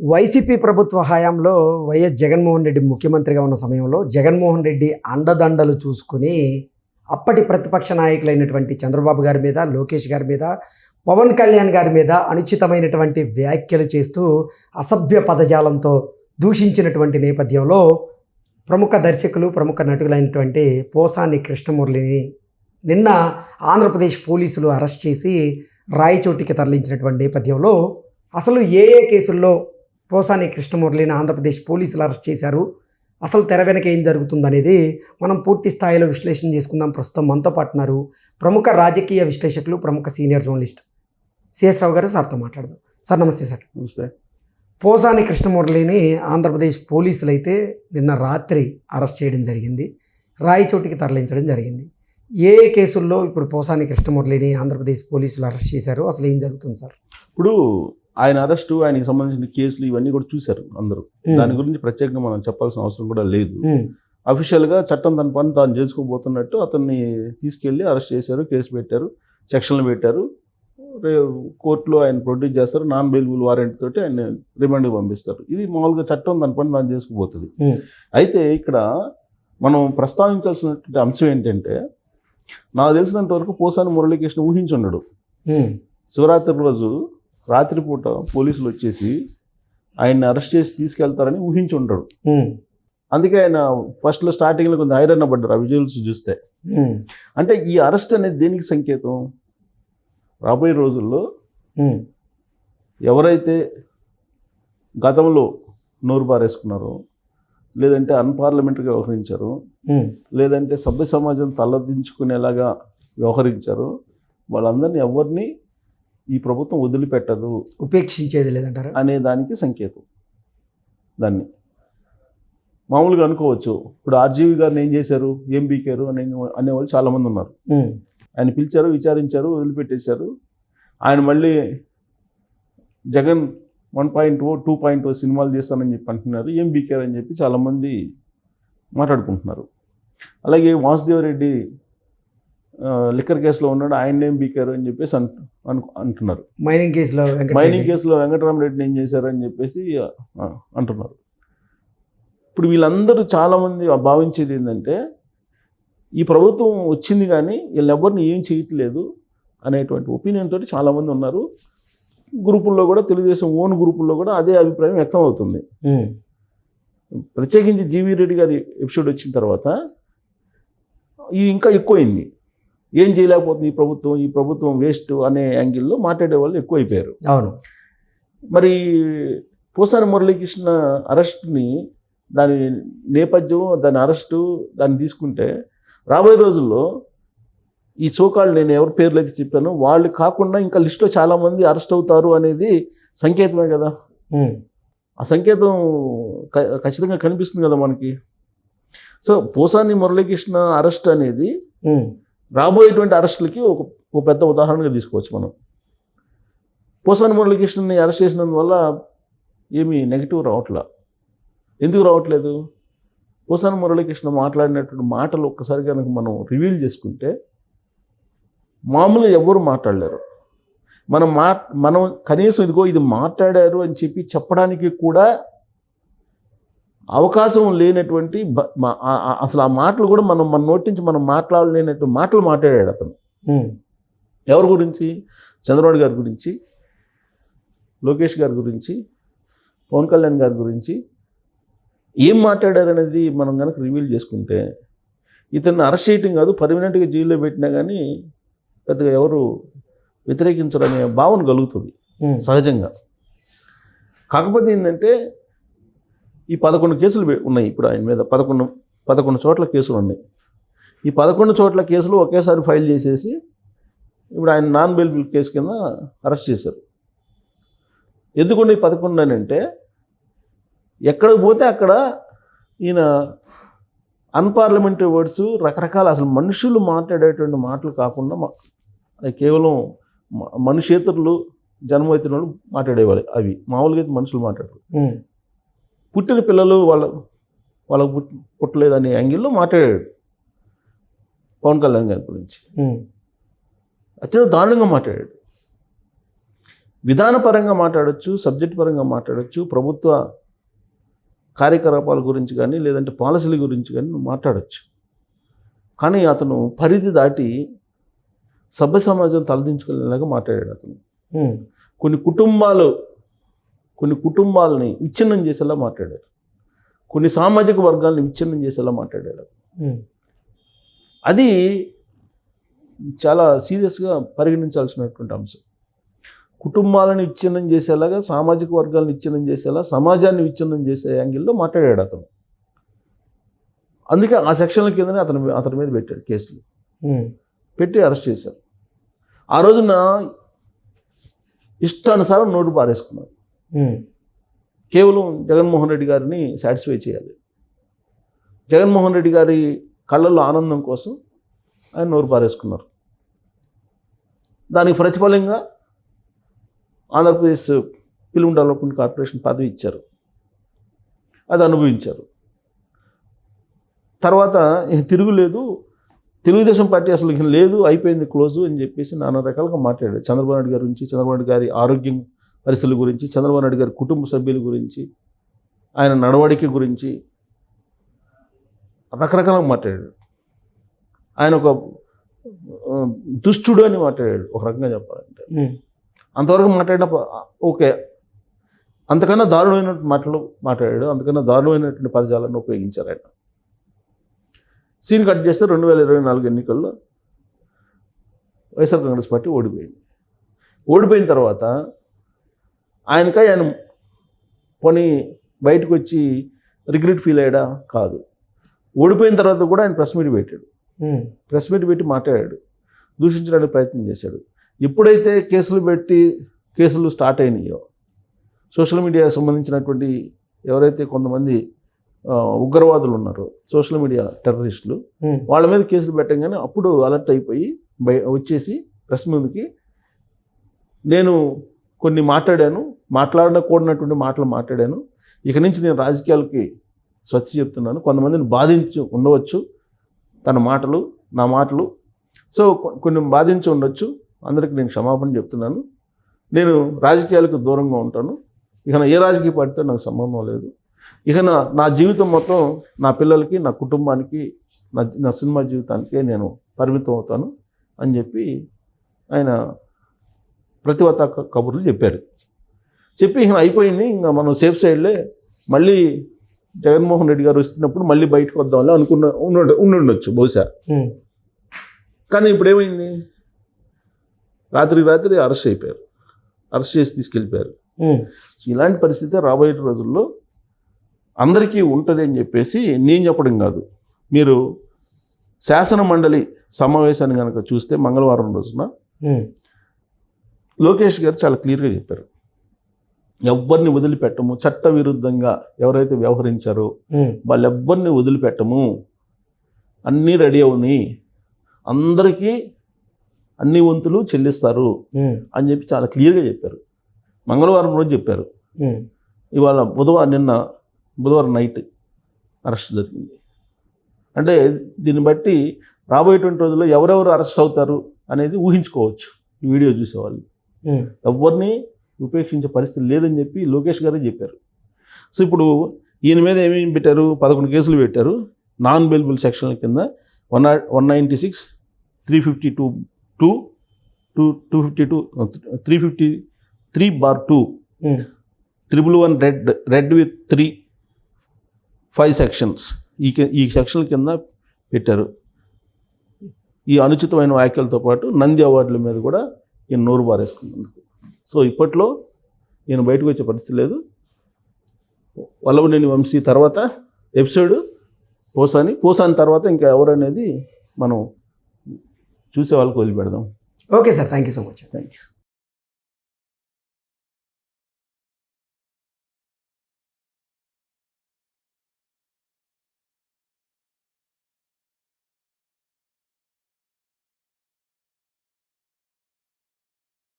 YCP ప్రభుత్వ హయాంలో YS Jaganmohan Reddy ముఖ్యమంత్రిగా ఉన్న సమయంలో జగన్మోహన్ రెడ్డి అండదండలు చూసుకుని అప్పటి ప్రతిపక్ష నాయకులైనటువంటి చంద్రబాబు గారి మీద లోకేష్ గారి మీద పవన్ కళ్యాణ్ గారి మీద అనుచితమైనటువంటి వ్యాఖ్యలు చేస్తూ అసభ్య పదజాలంతో దూషించినటువంటి నేపథ్యంలో ప్రముఖ దర్శకులు ప్రముఖ నటులైనటువంటి పోసాని కృష్ణమురళిని నిన్న ఆంధ్రప్రదేశ్ పోలీసులు అరెస్ట్ చేసి రాయచోటికి తరలించినటువంటి నేపథ్యంలో అసలు ఏ ఏ కేసుల్లో పోసాని కృష్ణమురళిని ఆంధ్రప్రదేశ్ పోలీసులు అరెస్ట్ చేశారు. అసలు తెర వెనక ఏం జరుగుతుందనేది మనం పూర్తి స్థాయిలో విశ్లేషణ చేసుకుందాం ప్రస్తుతం మనతో పాటు ఉన్నారు ప్రముఖ రాజకీయ విశ్లేషకులు ప్రముఖ సీనియర్ జర్నలిస్ట్ సిఎస్ రావు గారు. సార్తో మాట్లాడదాం. సార్ నమస్తే సార్. నమస్తే. పోసాని కృష్ణమురళిని ఆంధ్రప్రదేశ్ పోలీసులు అయితే నిన్న రాత్రి అరెస్ట్ చేయడం జరిగింది. రాయచోటికి తరలించడం జరిగింది. ఏ ఏ కేసుల్లో ఇప్పుడు పోసాని కృష్ణమురళిని ఆంధ్రప్రదేశ్ పోలీసులు అరెస్ట్ చేశారు? అసలు ఏం జరుగుతుంది సార్? ఇప్పుడు ఆయన అరెస్టు ఆయనకి సంబంధించిన కేసులు ఇవన్నీ కూడా చూశారు అందరూ. దాని గురించి ప్రత్యేకంగా మనం చెప్పాల్సిన అవసరం కూడా లేదు. అఫీషియల్గా చట్టం తన పని తాను చేసుకోబోతున్నట్టు అతన్ని తీసుకెళ్ళి అరెస్ట్ చేశారు కేసు పెట్టారు సెక్షన్లు పెట్టారు. కోర్టులో ఆయన ప్రొడ్యూస్ చేస్తారు నాన్ బెయిలబుల్ వారెంట్ తోటి ఆయన రిమాండ్కి పంపిస్తారు. ఇది మామూలుగా చట్టం దాని పని తాను చేసుకుపోతుంది. అయితే ఇక్కడ మనం ప్రస్తావించాల్సినటువంటి అంశం ఏంటంటే నాకు తెలిసినంత వరకు పోసాని మురళీకృష్ణ ఊహించుండడు ఉమ్, శివరాత్రి రోజు రాత్రిపూట పోలీసులు వచ్చేసి ఆయన్ని అరెస్ట్ చేసి తీసుకెళ్తారని ఊహించి ఉంటాడు అందుకే ఆయన ఫస్ట్లో స్టార్టింగ్లో కొంచెం ఐరన్ పడ్డారు ఆ విజువల్స్ చూస్తే. అంటే ఈ అరెస్ట్ అనేది దేనికి సంకేతం? రాబోయే రోజుల్లో ఎవరైతే గతంలో నోరు బారేసుకున్నారో లేదంటే అన్పార్లమెంటరీగా వ్యవహరించారో లేదంటే సభ్య సమాజం తలదించుకునేలాగా వ్యవహరించారో వాళ్ళందరినీ ఎవరిని ఈ ప్రభుత్వం వదిలిపెట్టదు ఉపేక్షించేది లేదంటారా? అనే దానికి సంకేతం. దాన్ని. మామూలుగా అనుకోవచ్చు. ఇప్పుడు ఆర్జీవి గారిని ఏం చేశారు? ఏం బీకారు అనే అనేవాళ్ళు చాలామంది ఉన్నారు. ఆయన పిలిచారు విచారించారు వదిలిపెట్టేశారు. ఆయన మళ్ళీ Jagan one point o two point o సినిమాలు చేస్తానని చెప్పి అంటున్నారు. ఏం బీకారు అని చెప్పి చాలామంది మాట్లాడుకుంటున్నారు. అలాగే వాసుదేవరెడ్డి లిక్కర్ కేసులో ఉన్నాడు ఆయన ఏం బీకారు అని చెప్పేసి అంటు అను అంటున్నారు. మైనింగ్ కేసులో. మైనింగ్ కేసులో వెంకటరామరెడ్డిని ఏం చేశారని చెప్పేసి ఆ, అంటున్నారు. ఇప్పుడు వీళ్ళందరూ చాలామంది భావించేది ఏంటంటే ఈ ప్రభుత్వం వచ్చింది కానీ వీళ్ళెవరిని ఏం చేయట్లేదు అనేటువంటి ఒపీనియన్ తోటి చాలామంది ఉన్నారు. గ్రూపుల్లో కూడా తెలుగుదేశం ఓన్ గ్రూపుల్లో కూడా అదే అభిప్రాయం వ్యక్తం అవుతుంది ప్రత్యేకించి జీవీ రెడ్డి గారి ఎపిసోడ్ వచ్చిన తర్వాత ఇది ఇంకా ఎక్కువైంది. ఏం చేయలేకపోతుంది ఈ ప్రభుత్వం? ఈ ప్రభుత్వం వేస్ట్ అనే యాంగిల్లో మాట్లాడే వాళ్ళు ఎక్కువైపోయారు. అవును. మరి పోసాని మురళీకృష్ణ అరెస్ట్ని దాని నేపథ్యం దాని అరెస్టు దాన్ని తీసుకుంటే రాబోయే రోజుల్లో ఈ చోకాళ్ళు నేను ఎవరి పేర్లు అయితే చెప్పానో వాళ్ళు కాకుండా ఇంకా లిస్టులో చాలామంది అరెస్ట్ అవుతారు అనేది సంకేతమే కదా? ఆ సంకేతం ఖచ్చితంగా కనిపిస్తుంది కదా మనకి. సో పోసాని మురళీకృష్ణ అరెస్ట్ అనేది రాబోయేటువంటి అరెస్టులకి ఒక ఒక పెద్ద ఉదాహరణగా తీసుకోవచ్చు మనం. పోసాని మురళీకృష్ణని అరెస్ట్ చేసినందువల్ల ఏమీ నెగిటివ్ రావట్లా? ఎందుకు రావట్లేదు? పోసాని మురళీకృష్ణ మాట్లాడినటువంటి మాటలు ఒక్కసారి కనుక మనం రివీల్ చేసుకుంటే మామూలుగా ఎవరు మాట్లాడలేరు. మనం మా మనం కనీసం ఇదిగో ఇది మాట్లాడారు అని చెప్పి చెప్పడానికి కూడా అవకాశం లేనటువంటి అసలు ఆ మాటలు కూడా మనం మన నోటి నుంచి మనం మాట్లాడలేనట్టు మాటలు మాట్లాడాడు అతను. ఎవరి గురించి? చంద్రబాబు గారి గురించి లోకేష్ గారి గురించి పవన్ కళ్యాణ్ గారి గురించి ఏం మాట్లాడారు అనేది మనం కనుక రివీల్ చేసుకుంటే ఇతన్ని అరెస్ట్ చేయటం కాదు పర్మనెంట్గా జైల్లో పెట్టినా కానీ పెద్దగా ఎవరు వ్యతిరేకించరనే భావన కలుగుతుంది సహజంగా. కాకపోతే ఏంటంటే ఈ పదకొండు కేసులు ఉన్నాయి ఇప్పుడు ఆయన మీద. పదకొండు పదకొండు చోట్ల కేసులు ఉన్నాయి. ఈ పదకొండు చోట్ల కేసులు ఒకేసారి ఫైల్ చేసేసి ఇప్పుడు ఆయన నాన్ బెయిల్బుల్ కేసు కింద అరెస్ట్ చేశారు. ఎందుకండి ఈ పదకొండు అని అంటే ఎక్కడికి పోతే అక్కడ ఈయన అన్పార్లమెంటరీ వర్డ్స్ రకరకాల అసలు మనుషులు మాట్లాడేటువంటి మాటలు కాకుండా అది కేవలం మనుషేతరులు జన్మవెత్తిన వాళ్ళు మాట్లాడేవాళ్ళు అవి. మామూలుగా అయితే మనుషులు మాట్లాడరు. పుట్టిన పిల్లలు వాళ్ళ వాళ్ళకు పుట్ పుట్టలేదు అనే యాంగిల్లో మాట్లాడాడు. పవన్ కళ్యాణ్ గారి గురించి. అత్యంత దారుణంగా మాట్లాడాడు. విధానపరంగా మాట్లాడొచ్చు సబ్జెక్ట్ పరంగా మాట్లాడొచ్చు ప్రభుత్వ కార్యకలాపాల గురించి కానీ లేదంటే పాలసీల గురించి కానీ నువ్వు మాట్లాడొచ్చు. కానీ అతను పరిధి దాటి సభ్య సమాజం తలదించుకునేలాగా మాట్లాడాడు అతను. కొన్ని కుటుంబాలు కొన్ని కుటుంబాలని విచ్ఛిన్నం చేసేలా మాట్లాడారు. కొన్ని సామాజిక వర్గాలను విచ్ఛిన్నం చేసేలా మాట్లాడారు. అది చాలా సీరియస్గా పరిగణించాల్సినటువంటి అంశం. కుటుంబాలను విచ్ఛిన్నం చేసేలాగా సామాజిక వర్గాలను విచ్ఛిన్నం చేసేలా సమాజాన్ని విచ్ఛిన్నం చేసే యాంగిల్లో మాట్లాడాడు అతను. అందుకే ఆ సెక్షన్ల కిందనే అతను అతని మీద పెట్టాడు కేసులు. పెట్టి అరెస్ట్ చేశారు. ఆ రోజున ఇష్టానుసారం నోటు పారేసుకున్నారు. కేవలం జగన్మోహన్ రెడ్డి గారిని సాటిస్ఫై చేయాలి. జగన్మోహన్ రెడ్డి గారి కళ్ళల్లో ఆనందం కోసం ఆయన నోరు పారేసుకున్నారు. దానికి ప్రతిఫలంగా ఆంధ్రప్రదేశ్ ఫిల్మ్ డెవలప్మెంట్ కార్పొరేషన్ పదవి ఇచ్చారు. అది అనుభవించారు. తర్వాత ఇక తిరుగులేదు తెలుగుదేశం పార్టీ అసలు ఇక లేదు అయిపోయింది క్లోజ్ అని చెప్పేసి నానా రకాలుగా మాట్లాడాడు చంద్రబాబు నాయుడు గారి గురించి చంద్రబాబు నాయుడు గారి ఆరోగ్యం పరిస్థితుల గురించి చంద్రబాబు నాయుడు గారి కుటుంబ సభ్యుల గురించి ఆయన నడవడిక గురించి రకరకాలుగా మాట్లాడాడు. ఆయన ఒక దుష్టుడు అని మాట్లాడాడు. ఒక రకంగా చెప్పాలంటే. అంతవరకు మాట్లాడిన ప- ఓకే. అంతకన్నా దారుణమైన మాటలు మాట్లాడాడు. అంతకన్నా దారుణమైనటువంటి పదజాలను ఉపయోగించారు ఆయన. సీన్ కట్ చేస్తే రెండు వేల ఇరవై నాలుగు ఎన్నికల్లో వైఎస్ఆర్ కాంగ్రెస్ పార్టీ ఓడిపోయింది. ఓడిపోయిన తర్వాత ఆయనకై ఆయన పోనీ బయటకు వచ్చి రిగ్రెట్ ఫీల్ అయ్యాడా? కాదు. ఓడిపోయిన తర్వాత కూడా ఆయన ప్రెస్ మీట్ పెట్టాడు. ప్రెస్ మీట్ పెట్టి మాట్లాడాడు. దూషించడానికి ప్రయత్నం చేశాడు. ఎప్పుడైతే కేసులు పెట్టి కేసులు స్టార్ట్ అయినాయో సోషల్ మీడియాకి సంబంధించినటువంటి ఎవరైతే కొంతమంది ఉగ్రవాదులు ఉన్నారో సోషల్ మీడియా టెర్రరిస్టులు వాళ్ళ మీద కేసులు పెట్టంగానే అప్పుడు అలర్ట్ అయిపోయి బయ వచ్చేసి ప్రెస్ ముందుకి నేను కొన్ని మాట్లాడాను మాట్లాడకూడనటువంటి మాటలు మాట్లాడాను. ఇక నుంచి నేను రాజకీయాలకి స్వచ్ఛ చెప్తున్నాను. కొంతమందిని బాధించి ఉండవచ్చు తన మాటలు నా మాటలు. సో కొన్ని బాధించి ఉండొచ్చు. అందరికీ నేను క్షమాపణ చెప్తున్నాను. నేను రాజకీయాలకు దూరంగా ఉంటాను. ఇక ఏ రాజకీయ పార్టీతో నాకు సంబంధం లేదు. ఇక నా నా జీవితం మొత్తం నా పిల్లలకి నా కుటుంబానికి నా నా సినిమా జీవితానికే నేను పరిమితం అవుతాను అని చెప్పి ఆయన ప్రతివత క- కబుర్లు చెప్పారు. చెప్పి ఇక అయిపోయింది. ఇంకా మనం సేఫ్ సైడ్లే మళ్ళీ జగన్మోహన్ రెడ్డి గారు వస్తున్నప్పుడు మళ్ళీ బయటకు వద్దామని అనుకున్న ఉండ ఉండుండొచ్చు బహుశా. కానీ ఇప్పుడు ఏమైంది? రాత్రికి రాత్రి అరెస్ట్ అయిపోయారు. అరెస్ట్ చేసి తీసుకెళ్ళిపోయారు. ఇలాంటి పరిస్థితి రాబోయే రోజుల్లో అందరికీ ఉంటుంది అని చెప్పేసి నేను చెప్పడం కాదు. మీరు శాసన మండలి సమావేశాన్ని కనుక చూస్తే మంగళవారం రోజున లోకేష్ గారు చాలా క్లియర్గా చెప్పారు. ఎవరిని వదిలిపెట్టము చట్ట విరుద్ధంగా ఎవరైతే వ్యవహరించారో ఉమ్, వాళ్ళెవ్వరిని వదిలిపెట్టము. అన్నీ రెడీ అవుని అందరికీ అన్ని వంతులు చెల్లిస్తారు అని చెప్పి చాలా క్లియర్గా చెప్పారు. మంగళవారం రోజు చెప్పారు. ఇవాళ బుధవారం నిన్న బుధవారం నైట్ అరెస్ట్ జరిగింది. అంటే దీన్ని బట్టి రాబోయేటువంటి రోజుల్లో ఎవరెవరు అరెస్ట్ అవుతారు అనేది ఊహించుకోవచ్చు. ఈ వీడియో చూసేవాళ్ళు. ఎవరిని ఉపేక్షించే పరిస్థితి లేదని చెప్పి లోకేష్ గారే చెప్పారు. సో ఇప్పుడు ఈయన మీద ఏమేమి పెట్టారు? పదకొండు కేసులు పెట్టారు. నాన్ బెయిలబుల్ సెక్షన్ల కింద one one ninety six three fifty two two two two fifty two three fifty three bar two triple one red red with three five sections ఈ ఈ సెక్షన్ల కింద పెట్టారు. ఈ అనుచితమైన వ్యాఖ్యలతో పాటు నంది అవార్డుల మీద కూడా ఈయన నోరు బారేసుకున్నందుకు సో ఇప్పట్లో ఈయన బయటకు వచ్చే పరిస్థితి లేదు. వల్లభనేని వంశీ తర్వాత ఎపిసోడ్ పోసాని పోసాని తర్వాత ఇంకా ఎవరు అనేది మనం చూసే వాళ్ళకి వదిలిపెడదాం. Okay sir thank you so much. Thank you